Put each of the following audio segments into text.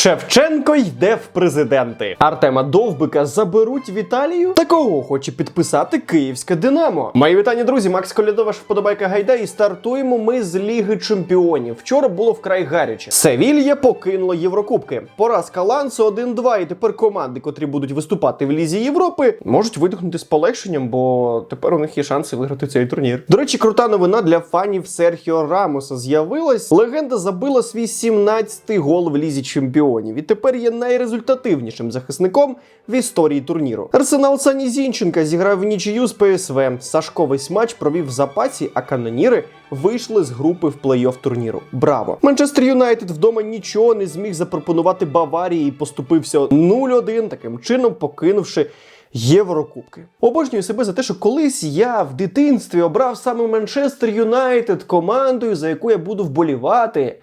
Шевченко йде в президенти. Артема Довбика заберуть в Італію. Такого хоче підписати київське Динамо. Мої вітання, друзі. Макс Колядова, ж вподобайка гайда, і стартуємо ми з Ліги Чемпіонів. Вчора було вкрай гаряче. Севілья покинуло Єврокубки. Поразка Лансу 1-2, і тепер команди, котрі будуть виступати в Лізі Європи, можуть видихнути з полегшенням, бо тепер у них є шанси виграти цей турнір. До речі, крута новина для фанів Серхіо Рамоса з'явилась. Легенда забила свій 17-й гол в Лізі Чемпіонів. І тепер є найрезультативнішим захисником в історії турніру. Арсенал Сані Зінченка зіграв в нічию з ПСВ. Сашко весь матч провів в запасі, а каноніри вийшли з групи в плей-офф турніру. Браво! Манчестер Юнайтед вдома нічого не зміг запропонувати Баварії і поступився 0-1, таким чином покинувши. Єврокубки. Обожнюю себе за те, що колись я в дитинстві обрав саме Манчестер Юнайтед командою, за яку я буду вболівати.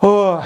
Ох.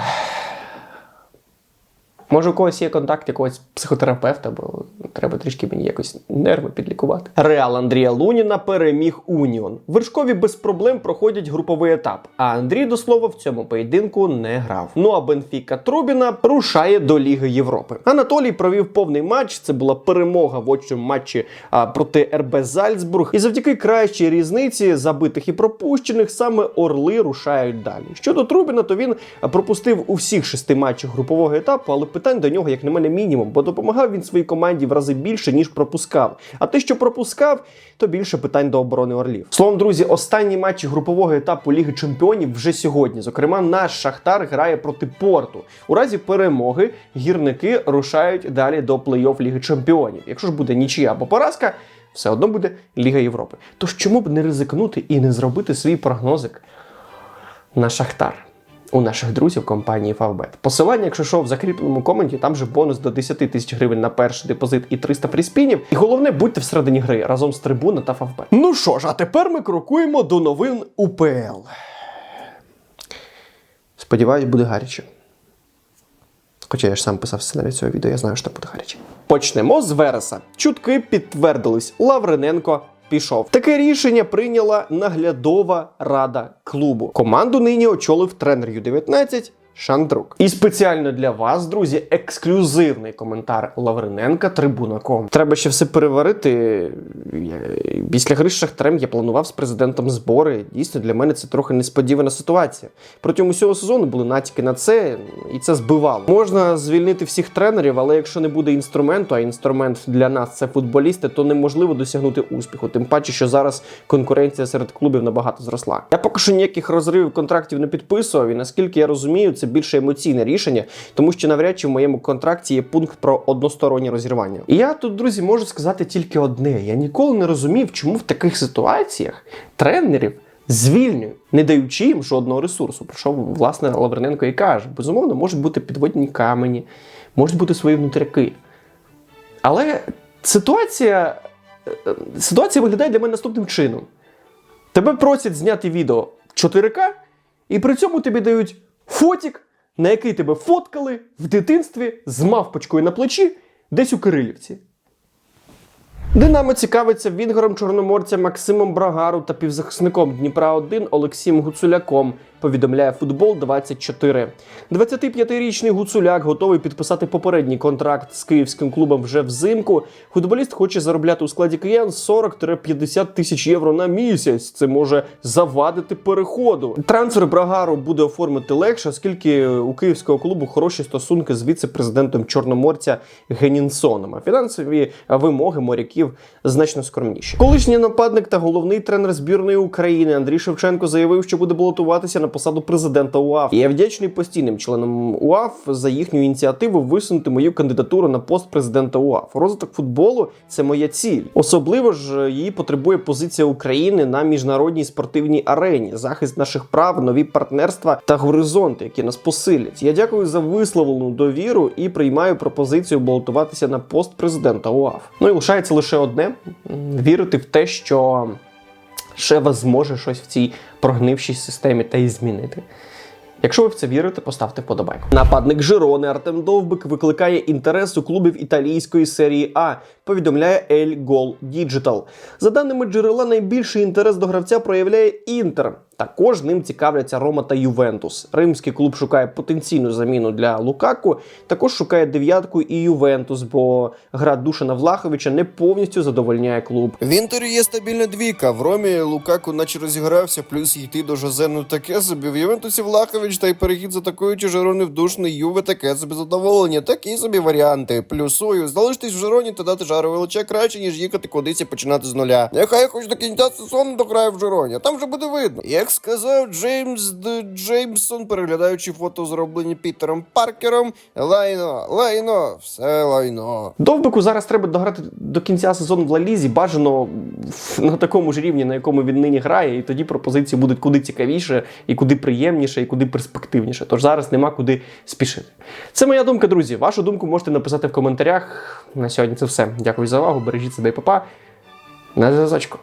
Може, у когось є контакт якогось психотерапевта, бо треба трішки мені якось нерви підлікувати. Реал Андрія Луніна переміг Уніон. Вершкові без проблем проходять груповий етап. А Андрій, до слова, в цьому поєдинку не грав. Ну а Бенфіка Трубіна рушає до Ліги Європи. Анатолій провів повний матч. Це була перемога в очному матчі а, проти РБ Зальцбург. І завдяки кращій різниці забитих і пропущених саме Орли рушають далі. Щодо Трубіна, то він пропустив у всіх шести матчах групового етапу, але питань до нього, як на мене, мінімум, бо допомагав він своїй команді в рази більше, ніж пропускав. А те, що пропускав, то більше питань до оборони Орлів. Словом, друзі, останні матчі групового етапу Ліги Чемпіонів вже сьогодні. Зокрема, наш Шахтар грає проти Порту. У разі перемоги гірники рушають далі до плей-офф Ліги Чемпіонів. Якщо ж буде нічия або поразка, все одно буде Ліга Європи. Тож чому б не ризикнути і не зробити свій прогнозик на Шахтар? У наших друзів компанії Favbet. Посилання, якщо що, в закріпленому коменті, там же бонус до 10 тисяч гривень на перший депозит і 300 фріспінів. І головне, будьте всередині гри разом з трибуна та Favbet. Ну що ж, а тепер ми крокуємо до новин УПЛ. Сподіваюсь, буде гаряче. Хоча я ж сам писав сценарій цього відео, я знаю, що буде гаряче. Почнемо з Вереса. Чутки підтвердились. Лаврененко пішов. Таке рішення прийняла наглядова рада клубу. Команду нині очолив тренер Ю-19 Шандрук. І спеціально для вас, друзі, ексклюзивний коментар Лавриненка Трибуна.ком. Треба ще все переварити. Після гри з Шахтарем я планував з президентом збори. Дійсно, для мене це трохи несподівана ситуація. Протягом усього сезону були натяки на це, і це збивало. Можна звільнити всіх тренерів, але якщо не буде інструменту, а інструмент для нас це футболісти, то неможливо досягнути успіху. Тим паче, що зараз конкуренція серед клубів набагато зросла. Я поки що ніяких розривів контрактів не підписував, і наскільки я розумію, це більше емоційне рішення, тому що навряд чи в моєму контракті є пункт про одностороннє розірвання. І я тут, друзі, можу сказати тільки одне: я ніколи не розумів, чому в таких ситуаціях тренерів. Звільнюють, не даючи їм жодного ресурсу. Про що власне Лаврененко і каже: безумовно, можуть бути підводні камені, можуть бути свої внутряки. Але ситуація, е, ситуація виглядає для мене наступним чином: тебе просять зняти відео 4К, і при цьому тобі дають фотік, на який тебе фоткали в дитинстві з мавпочкою на плечі десь у Кирилівці. Динамо цікавиться вінгером чорноморця Максимом Брагару та півзахисником Дніпра 1 Олексієм Гуцуляком. Повідомляє футбол 24. 25-річний Гуцуляк готовий підписати попередній контракт з київським клубом вже взимку. Футболіст хоче заробляти у складі киян 40-50 тисяч євро на місяць. Це може завадити переходу. Трансфер Брагару буде оформити легше, оскільки у київського клубу хороші стосунки з віце-президентом Чорноморця Генінсоном. А фінансові вимоги моряків значно скромніші. Колишній нападник та головний тренер збірної України Андрій Шевченко заявив, що буде балотуватися на посаду президента УАФ. Я вдячний постійним членам УАФ за їхню ініціативу висунути мою кандидатуру на пост президента УАФ. Розвиток футболу це моя ціль. Особливо ж її потребує позиція України на міжнародній спортивній арені, захист наших прав, нові партнерства та горизонти, які нас посилять. Я дякую за висловлену довіру і приймаю пропозицію балотуватися на пост президента УАФ. Ну і лишається лише одне вірити в те, що Шева зможе щось в цій прогнившій системі та й змінити. Якщо ви в це вірите, поставте вподобайку. Нападник Жирони Артем Довбик викликає інтерес у клубів італійської серії А. Повідомляє El Gol Digital. За даними джерела, найбільший інтерес до гравця проявляє Інтер. Також ним цікавляться Рома та Ювентус. Римський клуб шукає потенційну заміну для Лукаку. Також шукає дев'ятку і Ювентус, бо гра Душана Влаховича не повністю задовольняє клуб. В інтері є стабільна двійка. В Ромі Лукаку наче розігрався, плюс йти до Жозе, ну таке собі. В Ювентусі Влахович та й перехід за такою Жирони в душний Юве таке собі задоволення. Такі собі варіанти. Плюсую, залишитись в Жироні та дати жару величе краще, ніж їхати кудись і починати з нуля. Нехай хоч до кінця сезону дограє в Жироні, а там вже буде видно. Як сказав Джеймс Д. Джеймсон, переглядаючи фото, зроблені Пітером Паркером, лайно, лайно, все лайно. Довбику зараз треба дограти до кінця сезону в Лалізі, бажано на такому ж рівні, на якому він нині грає, і тоді пропозиції будуть куди цікавіше, і куди приємніше, і куди перспективніше. Тож зараз нема куди спішити. Це моя думка, друзі. Вашу думку можете написати в коментарях. На сьогодні це все. Дякую за увагу. Бережіть себе і папа. На зв'язочку.